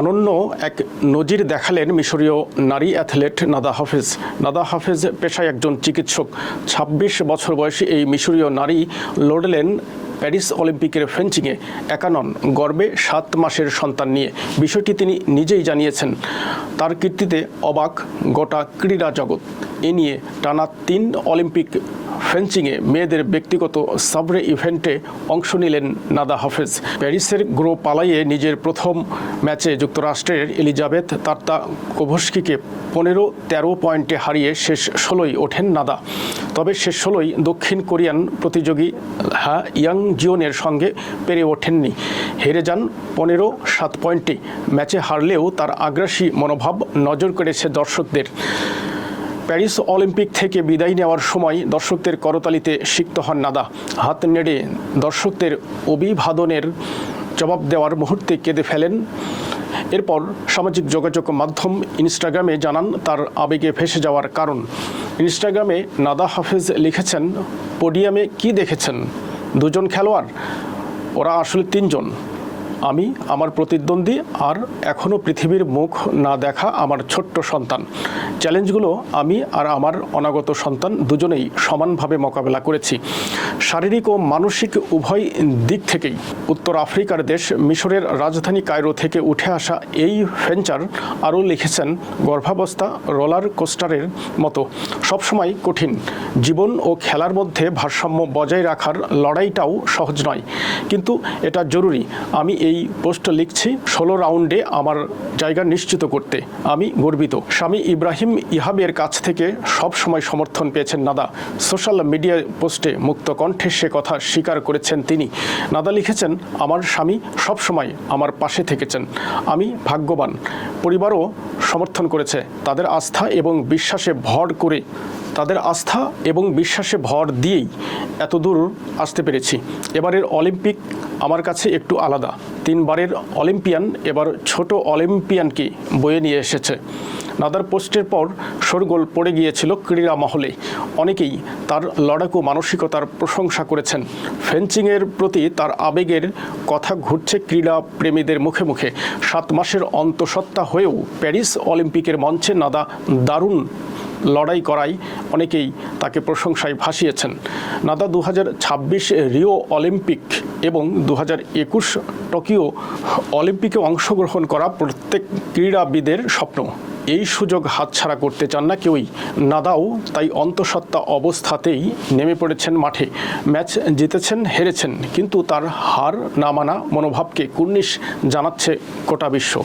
অনন্য এক নজির দেখালেন মিশরীয় নারী অ্যাথলেট নাদা হাফেজ। নাদা হাফেজ পেশায় একজন চিকিৎসক। ২৬ বছর বয়সী এই মিশরীয় নারী লড়লেন প্যারিস অলিম্পিকের ফেন্সিংয়ে একানন গর্বে সাত মাসের সন্তান নিয়ে। বিষয়টি তিনি নিজেই জানিয়েছেন। তার কীর্তিতে অবাক গোটা ক্রীড়া জগৎ। এ নিয়ে টানা তিন অলিম্পিক ফেন্সিংয়ে মেয়েদের ব্যক্তিগত সাবরে ইভেন্টে অংশ নিলেন নাদা হাফেজ। প্যারিসের গ্রো পালাইয়ে নিজের প্রথম ম্যাচে যুক্তরাষ্ট্রের এলিজাবেথ তার্তা কোভস্কিকে পনেরো, তেরো পয়েন্টে হারিয়ে শেষ ষোলোই ওঠেন নাদা। তবে শেষ ষোলোই দক্ষিণ কোরিয়ান প্রতিযোগী হা ইয়াং জিওনের সঙ্গে পেরে ওঠেননি। হেরে যান পনেরো, সাত পয়েন্টে। ম্যাচে হারলেও তার আগ্রাসী মনোভাব নজর কেড়েছে দর্শকদের। প্যারিস অলিম্পিক থেকে বিদায় নেওয়ার সময় দর্শকদের করতালিতে সিক্ত হন নাদা। হাত নেড়ে দর্শকদের অভিবাদনের জবাব দেওয়ার মুহূর্তে কেঁদে ফেলেন। এরপর সামাজিক যোগাযোগ মাধ্যম ইনস্টাগ্রামে জানান তার আবেগে ভেসে যাওয়ার কারণ। ইনস্টাগ্রামে নাদা হাফেজ লিখেছেন, পোডিয়ামে কি দেখেছেন? দুজন খেলোয়াড়? ওরা আসলে তিনজন। আমি, আমার প্রতিদ্বন্দ্বী আর এখনও পৃথিবীর মুখ না দেখা আমার ছোট্ট সন্তান। চ্যালেঞ্জগুলো আমি আর আমার অনাগত সন্তান দুজনেই সমানভাবে মোকাবেলা করেছি। শারীরিক ও মানসিক উভয় দিক থেকেই উত্তর আফ্রিকার দেশ মিশরের রাজধানী কায়রো থেকে উঠে আসা এই ভেঞ্চার আরও লিখেছেন গর্ভাবস্থা রোলার কোস্টারের মতো। সবসময় কঠিন। জীবন ও খেলার মধ্যে ভারসাম্য বজায় রাখার লড়াইটাও সহজ নয়। কিন্তু এটা জরুরি। আমি এই পোস্ট লিখছি, ষোলো রাউন্ডে আমার জায়গা নিশ্চিত করতে আমি গর্বিত। স্বামী ইব্রাহিম ইহাবের কাছ থেকে সব সময় সমর্থন পেয়েছেন নাদা। সোশ্যাল মিডিয়া পোস্টে মুক্ত কণ্ঠে সে কথা স্বীকার করেছেন তিনি। নাদা লিখেছেন, আমার স্বামী সব সময় আমার পাশে থেকেছেন। আমি ভাগ্যবান। পরিবারও সমর্থন করেছে। তাদের আস্থা এবং বিশ্বাসে ভর করে তাদের আস্থা এবং বিশ্বাসে ভর দিয়েই এত দূর আসতে পেরেছি। এবারের অলিম্পিক আমার কাছে একটু আলাদা। তিনবারের অলিম্পিয়ান, এবার ছোট অলিম্পিয়ানকে বয়ে নিয়ে এসেছে। নাদার পোস্টের পর শোরগোল পড়ে গিয়েছিল ক্রীড়া মহলে। অনেকেই তার লড়াকু মানসিকতার প্রশংসা করেছেন। ফেন্সিংয়ের প্রতি তার আবেগের কথা ঘুরছে ক্রীড়া প্রেমীদের মুখে মুখে। সাত মাসের অন্তঃসত্ত্বা হয়েও প্যারিস অলিম্পিকের মঞ্চে নাদা দারুণ লড়াই করায় অনেকেই তাকে প্রশংসায় ভাসিয়েছেন। নাদা দু হাজার ছাব্বিশ রিও অলিম্পিক এবং দু টোকিও অলিম্পিকে অংশগ্রহণ করা প্রত্যেক ক্রীড়াবিদের স্বপ্ন। এই সুযোগ হাতছাড়া করতে চান না কেউই। নাদাও তাই অন্তঃসত্ত্বা অবস্থাতেই নেমে পড়েছেন মাঠে। ম্যাচ জিতেছেন, হেরেছেন, কিন্তু তার হার না মানা মনোভাবকে কুর্নিশ জানাচ্ছে গোটা বিশ্ব।